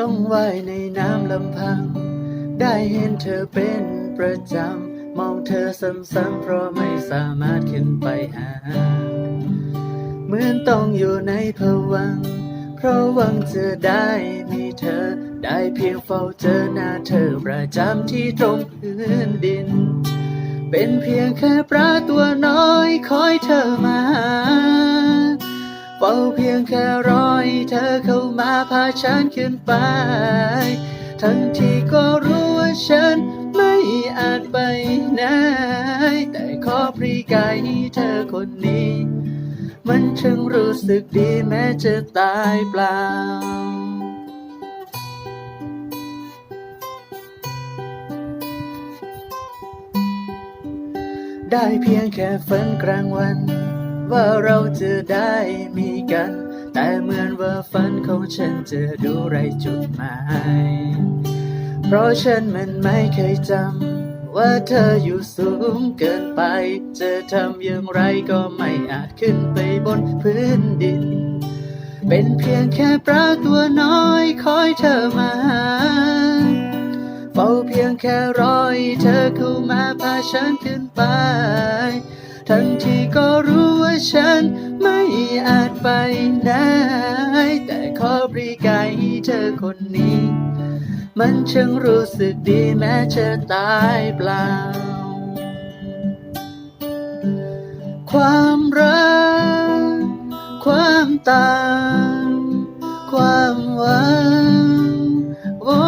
ต้องว่ายในน้ำลำพัง ได้เห็นเธอเป็นประจำ มองเธอซ้ำๆเพราะไม่สามารถขึ้นไปหา เหมือนต้องอยู่ในภวัง เพราะหวังจะได้มีเธอ ได้เพียงเฝ้าเจอหน้าเธอประจำที่ตรงพื้นดิน เป็นเพียงแค่ปลาตัวน้อยคอยเธอมาเฝ้าเพียงแค่รอ มาพาฉันขึ้นไป ทั้งที่ก็รู้ว่าฉันไม่อาจไปไหน แต่ขอพรีกายเธอคนนี้ มันช่างรู้สึกดีแม้จะตายเปล่าได้เพียงแค่ฝันกลางวัน ว่าเราจะได้มีกัน แต่เหมือนว่าฝันของฉันจะดูไรจุดหมาย เพราะฉันมันไม่เคยจำว่าเธออยู่สูงเกินไป จะทำอย่างไรก็ไม่อาจขึ้นไปบนพื้นดิน เป็นเพียงแค่ปลาตัวน้อยคอยเธอมาหาเฝ้าเพียงแค่รอให้เธอเข้ามาพาฉันขึ้นไป ทั้งที่ก็รู้ว่าฉัน ไม่อาจไปไหนแต่ขอปรีกายเธอคนนี้ มันช่างรู้สึกดีแม้จะตายเปล่า ความรัก ความตามความหวังโอ้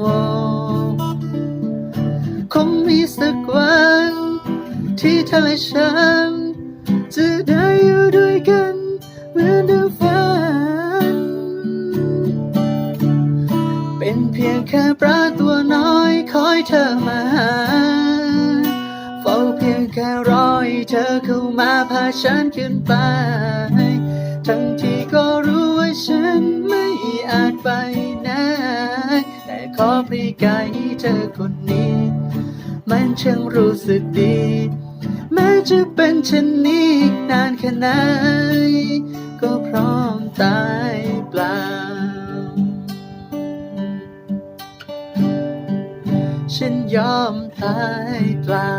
โอ้คงมีสักวันที่เธอและฉัน เป็นเพียงแค่ปลาตัวน้อยคอยเธอมาหาเฝ้าเพียงแค่รอให้เธอเข้ามาพาฉันขึ้นไป ทั้งที่ก็รู้ว่าฉันไม่อาจไปไหนแต่ขอปรีกายเธอคนนี้ มันช่างรู้สึกดี แม้จะเป็นเช่นนี้นานแค่ไหนก็พร้อมตาย ฉันยอมตายเปล่า